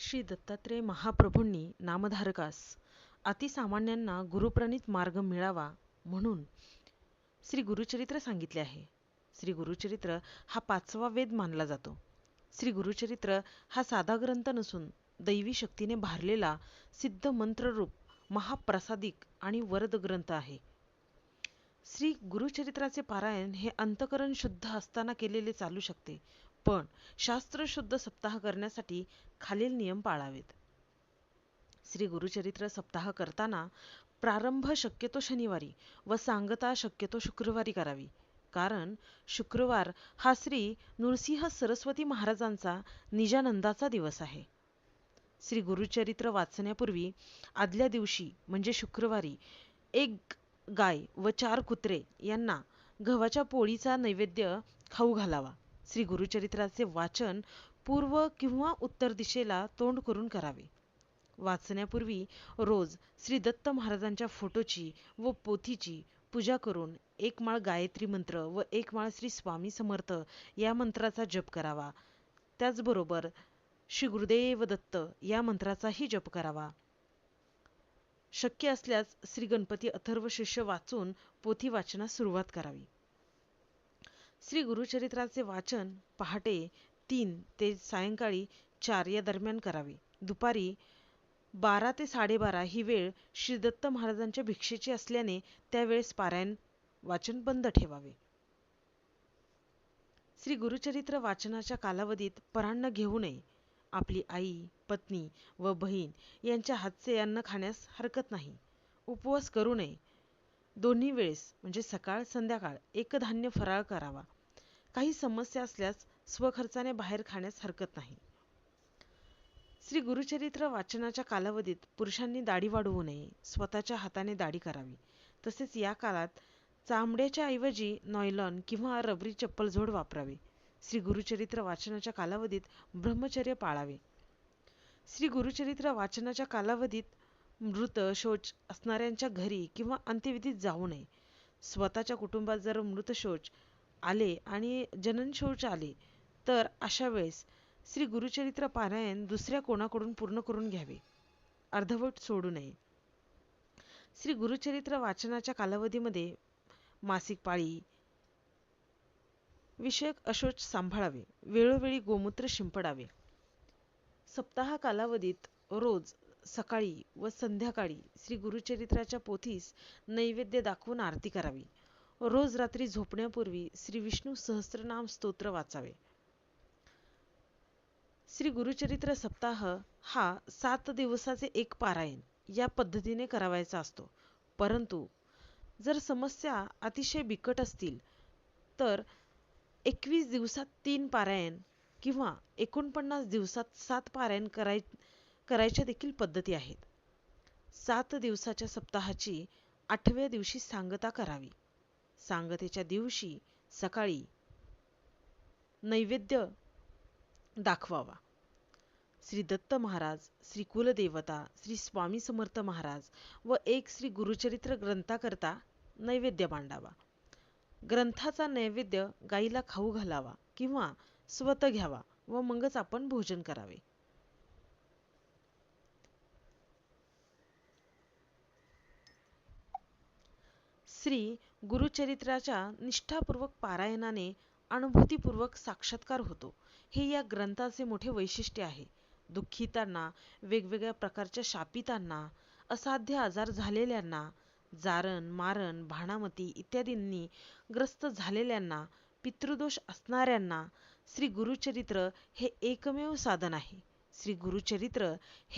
श्री दत्तात्रेय महाप्रभूंनी नामधारकास अतिसामान्यांना गुरुप्रणित मार्ग मिळावा म्हणून श्री गुरुचरित्र सांगितले आहे. श्री गुरुचरित्र हा पाचवा वेद मानला जातो. श्री गुरुचरित्र हा साधा ग्रंथ नसून दैवी शक्तीने भारलेला सिद्ध मंत्ररूप महाप्रसादिक आणि वरद ग्रंथ आहे. श्री गुरुचरित्राचे पारायण हे अंतकरण शुद्ध असताना केलेले चालू शकते. पण शास्त्रशुद्ध सप्ताह करण्यासाठी खालील नियम पाळावेत. श्री गुरुचरित्र सप्ताह करताना प्रारंभ शक्यतो शनिवारी व सांगता शक्यतो शुक्रवारी करावी. कारण शुक्रवार हा श्री नृसिंह सरस्वती महाराजांचा निजानंदाचा दिवस आहे. श्री गुरुचरित्र वाचण्यापूर्वी आदल्या दिवशी म्हणजे शुक्रवारी एक गाय व चार कुत्रे यांना गव्हाच्या पोळीचा नैवेद्य खाऊ घालावा. श्री गुरुचरित्राचे वाचन पूर्व किंवा उत्तर दिशेला तोंड करून करावे. वाचण्यापूर्वी रोज श्री दत्त महाराजांच्या फोटोची व पोथीची पूजा करून एक माळ गायत्री मंत्र व एक माळ श्री स्वामी समर्थ या मंत्राचा जप करावा. त्याचबरोबर श्री गुरुदेव दत्त या मंत्राचाही जप करावा. शक्य असल्यास श्री गणपती अथर्व शिष्य वाचून पोथी वाचनास सुरुवात करावी. श्री गुरुचरित्राचे वाचन पहाटे तीन ते सायंकाळी चार या दरम्यान करावे. दुपारी बारा ते साडेबारा ही वेळ श्री दत्त महाराजांच्या भिक्षेची असल्याने त्यावेळेस पारायण वाचन बंद ठेवावे. श्री गुरुचरित्र वाचनाच्या कालावधीत परान्न घेऊ नये. आपली आई पत्नी व बहीण यांच्या हातचे अन्न खाण्यास हरकत नाही. उपवास करू नये. दोन्ही वेळेस म्हणजे सकाळ संध्याकाळ एकधान्य फराळ करावा. काही समस्या असल्यास स्वखर्चाने बाहेर खाण्यास हरकत नाही. श्री गुरुचरित्र वाचनाच्या कालावधीत पुरुषांनी दाढी वाढवू नये. स्वतःच्या हाताने दाढी करावी. तसेच या काळात चामड्याच्या ऐवजी नॉयलॉन किंवा रबरी चप्पल जोड वापरावे. श्री गुरुचरित्र वाचनाच्या कालावधीत ब्रह्मचर्य पाळावे. श्री गुरुचरित्र वाचनाच्या कालावधीत मृत शौच असणाऱ्यांच्या घरी किंवा अंत्यविधीत जाऊ नये. स्वतःच्या कुटुंबात जर मृत शोच आले आणि जनन शौच आले तर अशा वेळेस श्री गुरुचरित्र पारायण दुसऱ्या कोणाकडून पूर्ण करून घ्यावे? अर्धवट सोडू नये. श्री गुरुचरित्र वाचनाच्या कालावधीमध्ये मासिक पाळी विषयक अशोच सांभाळावे. वेळोवेळी गोमूत्र शिंपडावे. सप्ताह कालावधीत रोज सकाळी व संध्याकाळी श्री गुरुचरित्राच्या पोथीस नैवेद्य दाखवून आरती करावी. रोज रात्री झोपण्यापूर्वी श्री विष्णू सहस्रनाम स्तोत्र वाचावे. श्री गुरुचरित्र सप्ताह हा सात दिवसाचे एक पारायण या पद्धतीने करावायचा असतो. परंतु जर समस्या अतिशय बिकट असतील तर एकवीस दिवसात तीन पारायण किंवा एकोणपन्नास दिवसात सात पारायण कराय करायच्या देखील पद्धती आहेत. सात दिवसाच्या सप्ताहाची आठव्या दिवशी सांगता करावी. सांगतेच्या दिवशी सकाळी नैवेद्य दाखवावा. श्री दत्त महाराज श्री कुलदेवता श्री स्वामी समर्थ महाराज व एक श्री गुरुचरित्र ग्रंथाकरता नैवेद्य मांडावा. ग्रंथाचा नैवेद्य गाईला खाऊ घालावा किंवा स्वतः घ्यावा व मगच आपण भोजन करावे. श्री गुरुचरित्राच्या निष्ठापूर्वक पारायणाने अनुभूतीपूर्वक साक्षात्कार होतो. हे या ग्रंथाचे मोठे वैशिष्ट्य आहे. दुःखितांना वेगवेगळ्या प्रकारच्या शापितांना असाध्य आजार झालेल्यांना जारण मारण भाणामती इत्यादींनी ग्रस्त झालेल्यांना पितृदोष असणाऱ्यांना श्री गुरुचरित्र हे एकमेव साधन आहे. श्री गुरुचरित्र हे